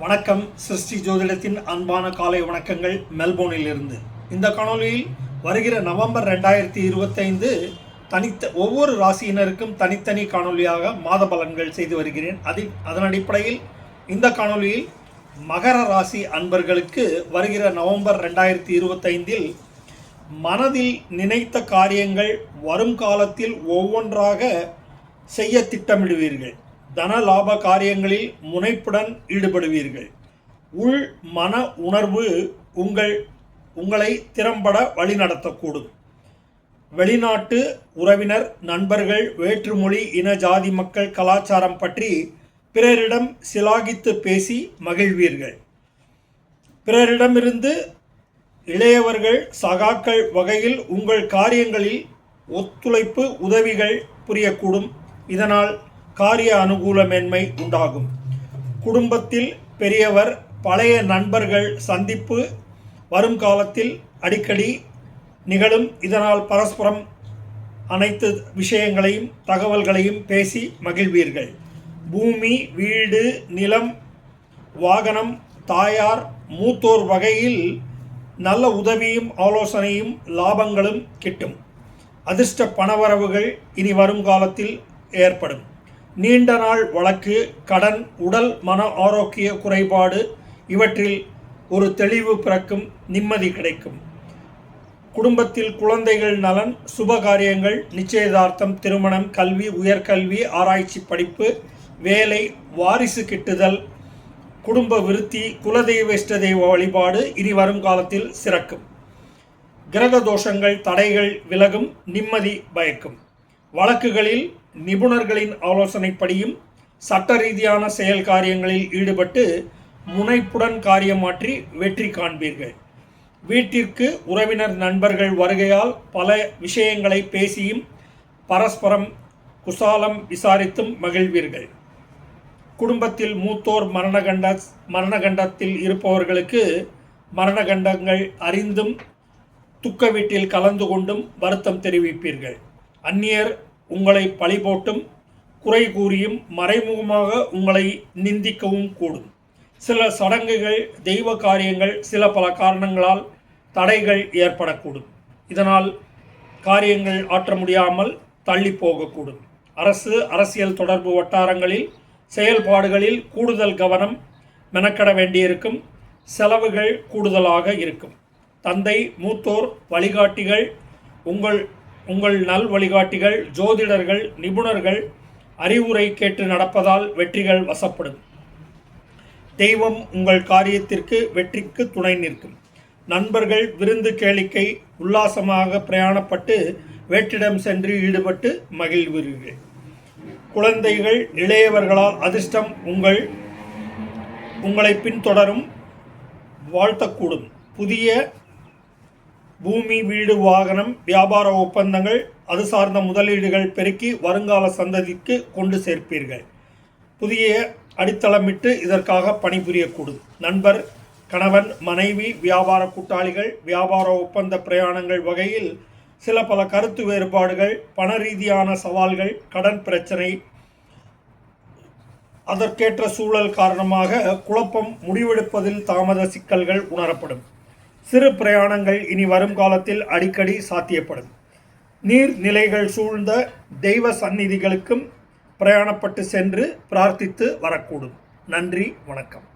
வணக்கம். சிருஷ்டி ஜோதிடத்தின் அன்பான காலை வணக்கங்கள் மெல்போர்னில் இருந்து இந்த காணொளியில் வருகிற நவம்பர் ரெண்டாயிரத்தி இருபத்தைந்து தனித்த ஒவ்வொரு ராசியினருக்கும் தனித்தனி காணொளியாக மாத பலன்கள் செய்து வருகிறேன். அதில் அதன் அடிப்படையில் இந்த காணொளியில் மகர ராசி அன்பர்களுக்கு வருகிற நவம்பர் ரெண்டாயிரத்தி இருபத்தைந்தில் மனதில் நினைத்த காரியங்கள் வரும் காலத்தில் ஒவ்வொன்றாக செய்ய திட்டமிடுவீர்கள். தன லாப காரியங்களில் முனைப்புடன் ஈடுபடுவீர்கள். உள் மன உணர்வு உங்கள் உங்களை திறம்பட வழிநடத்தக்கூடும். வெளிநாட்டு உறவினர் நண்பர்கள் வேற்றுமொழி இன ஜாதி மக்கள் கலாச்சாரம் பற்றி பிறரிடம் சிலாகித்து பேசி மகிழ்வீர்கள். பிறரிடமிருந்து இளையவர்கள் சகாக்கள் வகையில் உங்கள் காரியங்களில் ஒத்துழைப்பு உதவிகள் புரியக்கூடும். இதனால் காரிய அனுகூலமேன்மை உண்டாகும். குடும்பத்தில் பெரியவர் பழைய நண்பர்கள் சந்திப்பு வரும் காலத்தில் அடிக்கடி நிகழும். இதனால் பரஸ்பரம் அனைத்து விஷயங்களையும் தகவல்களையும் பேசி மகிழ்வீர்கள். பூமி வீடு நிலம் வாகனம் தாயார் மூத்தோர் வகையில் நல்ல உதவியும் ஆலோசனையும் லாபங்களும் கிட்டும். அதிர்ஷ்ட பணவரவுகள் இனி வரும் காலத்தில் ஏற்படும். நீண்ட நாள் வழக்கு கடன் உடல் மன ஆரோக்கிய குறைபாடு இவற்றில் ஒரு தெளிவு பிறக்கும் நிம்மதி கிடைக்கும். குடும்பத்தில் குழந்தைகள் நலன் சுபகாரியங்கள் நிச்சயதார்த்தம் திருமணம் கல்வி உயர்கல்வி ஆராய்ச்சி படிப்பு வேலை வாரிசு கிட்டுதல் குடும்ப விருத்தி குலதெய்வ இஷ்ட தெய்வ வழிபாடு இனி வரும் காலத்தில் சிறக்கும். கிரக தோஷங்கள் தடைகள் விலகும் நிம்மதி பயக்கும். வழக்குகளில் நிபுணர்களின் ஆலோசனைப்படியும் சட்ட ரீதியான செயல் காரியங்களில் ஈடுபட்டு முனைப்புடன் காரியமாற்றி வெற்றி காண்பீர்கள். வீட்டிற்கு உறவினர் நண்பர்கள் வருகையால் பல விஷயங்களை பேசியும் பரஸ்பரம் குசாலம் விசாரித்தும் மகிழ்வீர்கள். குடும்பத்தில் மூத்தோர் மரணகண்ட மரணகண்டத்தில் இருப்பவர்களுக்கு மரணகண்டங்கள் அறிந்தும் துக்க வீட்டில் கலந்து கொண்டும் வருத்தம் தெரிவிப்பீர்கள். அந்நியர் உங்களை பழி போட்டும் குறை கூறியும் மறைமுகமாக உங்களை நிந்திக்கவும் கூடும். சில சடங்குகள் தெய்வ காரியங்கள் சில பல காரணங்களால் தடைகள் ஏற்படக்கூடும். இதனால் காரியங்கள் ஆற்ற முடியாமல் தள்ளி போகக்கூடும். அரசு அரசியல் தொடர்பு வட்டாரங்களில் செயல்பாடுகளில் கூடுதல் கவனம் மெனக்கட வேண்டியிருக்கும். செலவுகள் கூடுதலாக இருக்கும். தந்தை மூத்தோர் வழிகாட்டிகள் உங்கள் உங்கள் நல் வழிகாட்டிகள் ஜோதிடர்கள் நிபுணர்கள் அறிவுரை கேட்டு நடப்பதால் வெற்றிகள் வசப்படும். தெய்வம் உங்கள் காரியத்திற்கு வெற்றிக்கு துணை நிற்கும். நண்பர்கள் விருந்து கேளிக்கை உல்லாசமாக பிரயாணப்பட்டு வேற்றிடம் சென்று ஈடுபட்டு மகிழ்வீர்கள். குழந்தைகள் இளையவர்களால் அதிர்ஷ்டம் உங்கள் உங்களை பின்தொடரும் வாழ்த்தக்கூடும். புதிய பூமி வீடு வாகனம் வியாபார ஒப்பந்தங்கள் அது சார்ந்த முதலீடுகள் பெருக்கி வருங்கால சந்ததிக்கு கொண்டு சேர்ப்பீர்கள். புதிய அடித்தளமிட்டு இதற்காக பணிபுரியக்கூடும் நண்பர் கணவன் மனைவி வியாபார கூட்டாளிகள் வியாபார ஒப்பந்த பிரயாணங்கள் வகையில் சில பல கருத்து வேறுபாடுகள் பண ரீதியான சவால்கள் கடன் பிரச்சனை அதற்கேற்ற சூழல் காரணமாக குழப்பம் முடிவெடுப்பதில் தாமத சிக்கல்கள் உணரப்படும். சிறு பிரயாணங்கள் இனி வரும் காலத்தில் அடிக்கடி சாத்தியப்படும். நீர்நிலைகள் சூழ்ந்த தெய்வ சந்நிதிகளுக்கும் பிரயாணப்பட்டு சென்று பிரார்த்தித்து வரக்கூடும். நன்றி வணக்கம்.